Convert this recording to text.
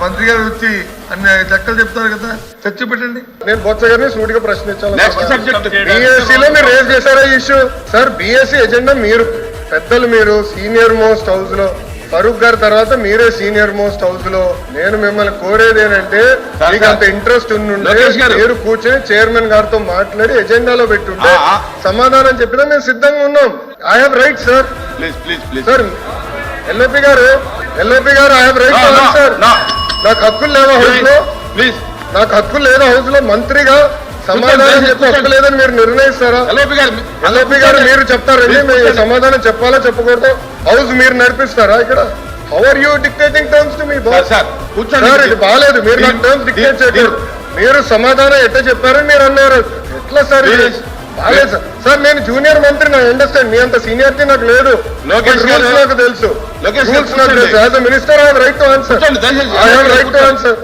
మంత్రి గారు వచ్చి అన్ని లెక్కలు చెప్తారు కదా చర్చ పెట్టండి. నేను బొత్స గారిని సూటిగా ప్రశ్నించాను నెక్స్ట్ సబ్జెక్ట్ బీఎస్సీలో మీరు రేజ్ చేశారా ఇష్యూ సార్ బీఎస్సీ ఎజెండా మీరు. పెద్దలు మీరు సీనియర్ మోస్ట్ హౌస్లో. ఫరూక్ గారి తర్వాత మీరే సీనియర్ మోస్ట్ హౌస్లో. నేను మిమ్మల్ని కోరేది ఏంటంటే మీకు అంత ఇంట్రెస్ట్ ఉండుంటే. మీరు కూర్చొని చైర్మన్ గారితో మాట్లాడి ఎజెండాలో పెట్టుంటే. సమాధానం చెప్పినా మేము సిద్ధంగా ఉన్నాం. I have right sir please please please sir LIP గారు ఎల్ఐపి గారు ఐ హావ్ రైట్ సార్. నాకు హక్కులు లేవా హౌస్లో ప్లీజ్ నాకు హక్కు లేదా హౌస్లో మంత్రిగా సమాధానం చెప్పి హక్కు. లేదని మీరు నిర్ణయిస్తారా? ఎల్ఓపి గారు మీరు కూర్చోండి. సమాధానం చెప్పాలా చెప్పకూడదు? హౌస్ మీరు నడిపిస్తారా ఇక్కడ? How are you dictating terms to me sir ఇది బాగాలేదు మీరు నాకు టర్మ్స్ డిక్టేట్ చేయకూడదు. మీరు సమాధానం ఎట్లా చెప్పారని మీరు అన్నారు. ఎట్లా సార్. బాగాలేదు సార్. సార్ నేను జూనియర్ మంత్రి నాకు అండర్స్టాండ్ మీ అంత సీనియారిటీ నాకు లేదు. లోకేష్ గారు- నాకు తెలుసు. లోకేష్ నాకు. తెలుసు. As minister I right to answer. I have right to answer